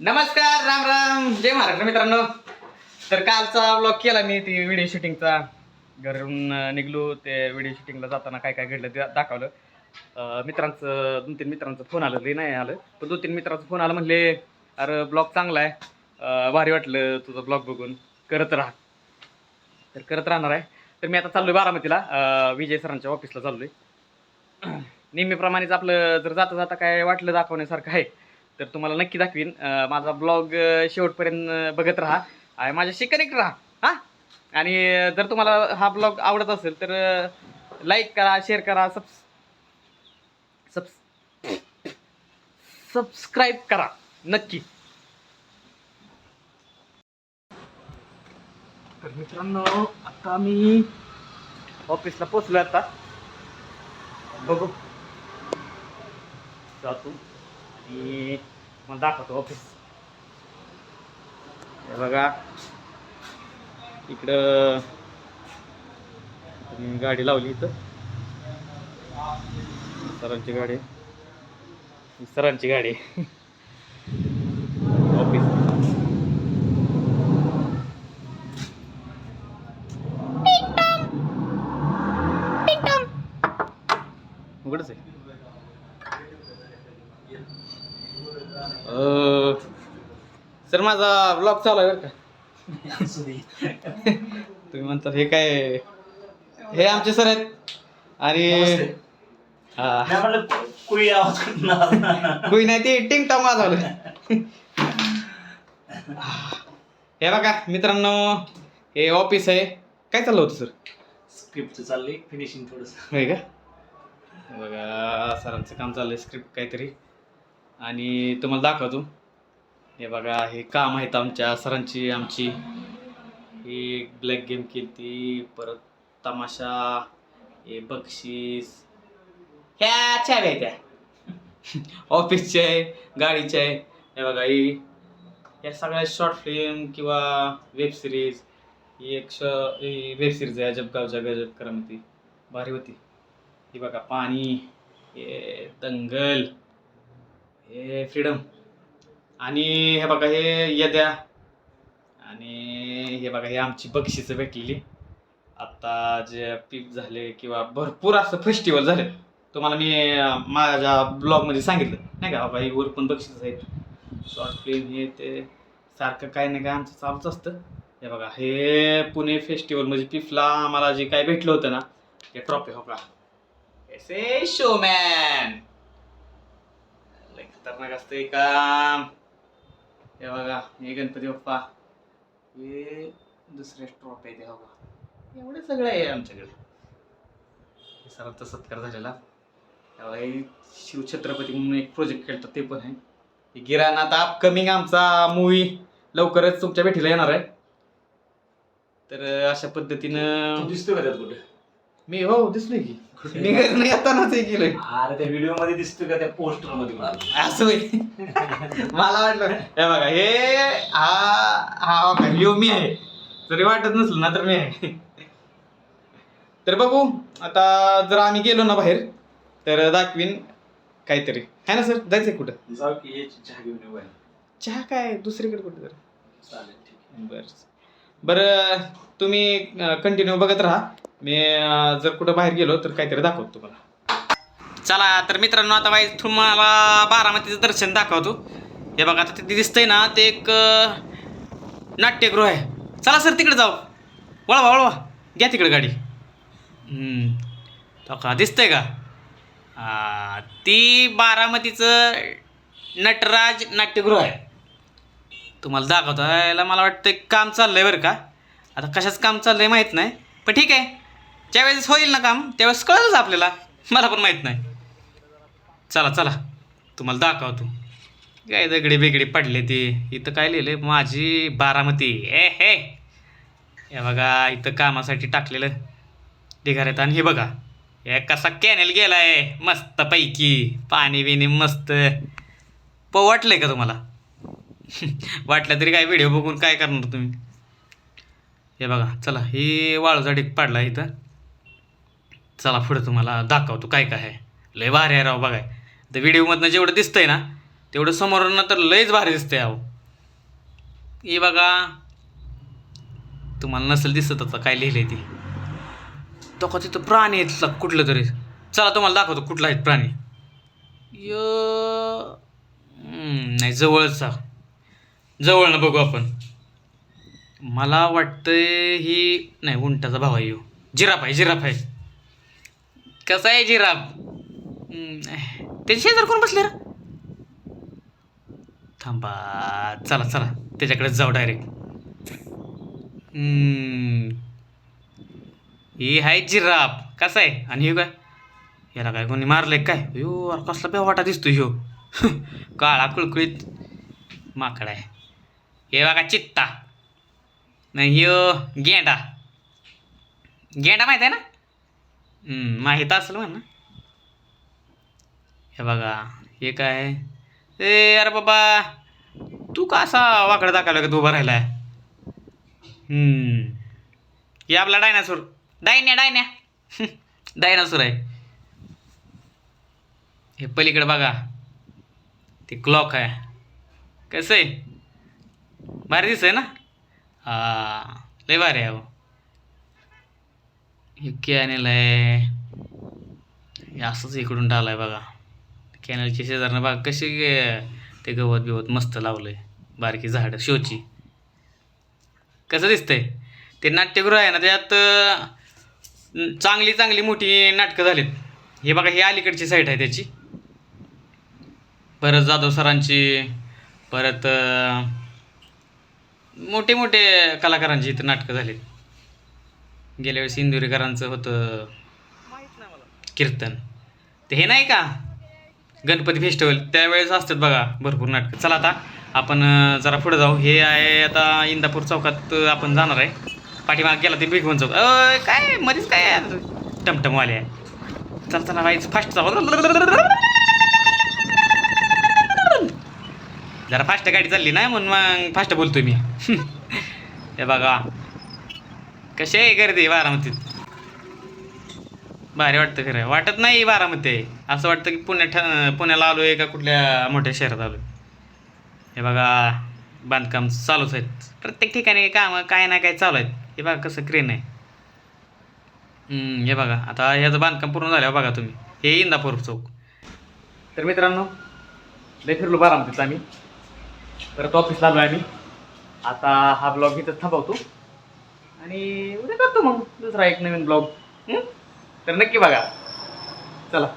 नमस्कार राम राम. जय महाराष्ट्र मित्रांनो. तर कालचा ब्लॉग केला मी ती व्हिडिओ शूटिंगचा घरून निघलो ते व्हिडिओ शूटिंगला जाताना काय काय घडलं ते दाखवलं. मित्रांचं दोन तीन मित्रांचं फोन आलं लई नाही आलं. पण दोन तीन मित्रांचं फोन आलं म्हणले अरे ब्लॉग चांगला आहे. भारी वाटलं तुझा ब्लॉग बघून. करत राहा. तर करत राहणार आहे. तर मी आता चाललोय बारामतीला. विजय सरांच्या ऑफिसला चाललोय. नेहमीप्रमाणेच आपलं जर जाता जाता काय वाटलं दाखवण्यासारखं आहे तर तुम्हाला नक्की दाखवीन. माझा ब्लॉग शेवटपर्यंत बघत राहा. आणि माझ्याशी कनेक्ट राहा. हां? आणि जर तुम्हाला हा ब्लॉग आवडत असेल तर लाईक करा शेअर करा सबस सबस सबस्क्राईब करा. नक्की. तर मित्रांनो आता मी ऑफिसला पोचलो आता. बघू. जातो. मला दाखवतो ऑफिस हे बघा. इकडं मी गाडी लावली इथं. सरांची गाडी. सरांची गाडी आहे. ऑफिस उघडच आहे अं, सर माझा ब्लॉग चालू आहे बरं का? तुम्ही म्हणता हे काय? हे आमचे सर आहेत. आणि हा. कोणी नाही ते टिंग टॉंग वाजवलं हे बघा मित्रांनो हे ऑफिस आहे. काय चाललं होतं सर? स्क्रिप्ट चालली फिनिशिंग थोडस. होय का? बघा सरांचं काम चाललंय स्क्रिप्ट काहीतरी. आणि तुम्हाला दाखवतो. हे बघा हे काम आहेत आमच्या सरांची आमची. ही ब्लॅक गेम केली परत तमाशा हे बक्षीस. ह्या चाव्या आहेत त्या. ऑफिसचे आहे गाडीचे आहे. हे बघा ही या सगळ्या शॉर्ट फिल्म किंवा वेब सिरीज ही एक श वेब सिरीज आहे अजब गावच्या गजब करामती. भारी होती. ही बघा पाणी हे दंगल. हे फ्रीडम आणि हे बघा हे यद्या आणि हे बघा हे आमची बक्षिसं भेटलेली. आता जे पीक झाले किंवा भरपूर असं फेस्टिवल झाले तुम्हाला मी माझ्या ब्लॉगमध्ये सांगितलं. नाही का बाबा ही वर पण बक्षीस आहेत. शॉर्ट फिल्म हे ते सारखं काय नाही काय आमचं चालूच असतं. हे बघा हे पुणे फेस्टिवल म्हणजे पिफला आम्हाला जे काय भेटलं होतं ना हे ट्रॉफी हो का एसे शोमॅन खतरनाक असतंय काम हे बघा हे गणपती बाप्पा हे दुसरे स्ट्रॉप आहे ते बघा एवढे एवढं सगळं आहे आमच्याकडे सरांचा सत्कार झालेला हे बघा, हे शिवछत्रपती म्हणून एक प्रोजेक्ट खेळतात ते पण आहे हे गिराण आता अपकमिंग आमचा मूवी लवकरच तुमच्या भेटीला येणार आहे तर अशा पद्धतीनं दिसतो का त्यात कुठे मी हो दिसलोय की. मी घरी येतानाच हे केलंय. अरे त्या व्हिडिओमध्ये दिसतो का? त्या पोस्टरमध्ये? असं होय. मला वाटलं हे बघा हे हा हा बघा, ह्यो मी आहे. जरी वाटत नसलं ना तर मी आहे. तर बघू आता जर आम्ही गेलो ना बाहेर तर दाखवीन काहीतरी. है ना सर? जायचंय कुठं? जाऊ की ये चहा घेऊन येऊ बाहेर. चहा काय? दुसरीकडे कुठं तर. चालेल ठीक आहे. बर बरं तुम्ही कंटिन्यू बघत राहा. मी जर कुठं बाहेर गेलो तर काहीतरी दाखवतो तुम्हाला. चला तर मित्रांनो आता बाई तुम्हाला बारामतीचं दर्शन दाखवतो. हे बघा आता तिथे दिसतंय ना ते एक नाट्यगृह आहे. चला सर तिकडे जाऊ. वळवा वळवा. घ्या तिकडे गाडी. का दिसतंय का? ती बारामतीचं नटराज नाट्यगृह आहे. तुम्हाला दाखवतो. याला मला वाटतं एक काम चाललंय बरं का? आता कशाच काम चाललंय माहीत नाही. पण ठीक आहे. ज्यावेळेस होईल ना काम त्यावेळेस कळलंच आपल्याला. मला पण माहीत नाही. चला चला. तुम्हाला दाखवतो. काय दगडे बिगडे पडले ते. इथं काय लिहिले माझी बारामती. ए हे. हे बघा इथं कामासाठी टाकलेलं ढिगाऱ्यात. आणि हे बघा. हे कसा कॅनेल गेलाय. मस्त पैकी पाणी बिणी मस्त. प वाटलंय का तुम्हाला? वाटलं तरी काय व्हिडिओ बघून काय करणार तुम्ही? हे बघा चला. हे वाळूचा ढीक पाडला इथं. चला पुढं तुम्हाला दाखवतो काय काय आहे. लय भारी आहे राव बघाय. तर व्हिडिओमधनं जेवढं दिसतंय ना तेवढं समोरनं तर लयच भारी दिसतंय अहो. हे बघा. तुम्हाला नसेल दिसत आता काय लिहिलंय ते. तो का तिथं प्राणी आहेत कुठलं तरी. चला तुम्हाला दाखवतो कुठला आहेत प्राणी. य. नाही जवळच. जवळ ना बघू आपण. मला वाटतंय ही नाही उंटाचा भाव आहे यो. जिराफ आहे जिराफ आहे. कसा आहे जिराफ त्याच्या शेजार कोण बसले रे? थांबा. चला चला. त्याच्याकडे जाऊ डायरेक्ट ही आहे जिराफ कसा आहे? आणि हे काय? याला काय कोणी मारलंय काय? यो अरे कसला बेवाटा दिसतो ह्यो. काळा कुळकुळीत माकड आहे. हे बघा चित्ता. नाही यो गेंडा. गेंडा माहीत आहे ना? माहीत असेल म्हणा. हे बघा हे काय? ए अरे बाबा तू का असा वाकडा दाखवला का तू उभा राहिलाय? हे आपला डायनासोर. डायन्या डायन्या. डायनासोर आहे. हे पलीकडे बघा. ते क्लॉक आहे. कसं आहे? भारी दिसत आहे ना? हा लय भारी आहे अहो. हे कॅनेल आहे. हे असंच इकडून डालाय बघा. कॅनलच्या शेजारनं बघा कसे गे- ते गवत बिवत मस्त लावलंय. बारकी झाडं शोची. कसं दिसतंय? ते नाट्यगृह आहे ना त्यात चांगली चांगली मोठी नाटकं झालीत. हे बघा हे अलीकडची साईड आहे त्याची. परत जाधव सरांची परत मोठे मोठे कलाकारांची इथं नाटकं झालीत. गेल्या वेळेस इंदुरीकरांचं होतं कीर्तन. ते हे नाही का? गणपती फेस्टिवल त्यावेळेस असतात बघा भरपूर नाटकं. चला आता आपण जरा पुढे जाऊ. हे आहे आता इंदापूर चौकात आपण जाणार आहे. पाठीमाग गेला ते भिगवण चौक. काय मध्येच काय आहे? टमटमवाले आहे. चला चला व्हायचं फास्ट जाऊ. जरा फास्ट गाडी चालली ना म्हणून मग फास्ट बोलतोय मी. हे बघा. कशी आहे गर्दी बारामतीत. भारी वाटतं खरं. वाटत नाही बारामती आहे. असं वाटतं की पुण्या पुण्याला आलो आहे का कुठल्या मोठ्या शहरात आलो हे बघा बांधकाम चालूच आहेत. प्रत्येक ठिकाणी कामं काय ना काय चालू आहेत. हे बघा कसं क्रेन आहे. हे बघा. आता ह्याचं बांधकाम पूर्ण झालं बघा तुम्ही. हे इंदापूर चौक. तर मित्रांनो लय फिरलो बारामतीत आम्ही. परत ऑफिसला आलो आम्ही. आता हा ब्लॉग इथं थांबवतो. आणि उद्या करतो मग दुसरा एक नवीन ब्लॉग. तर नक्की बघा. चला.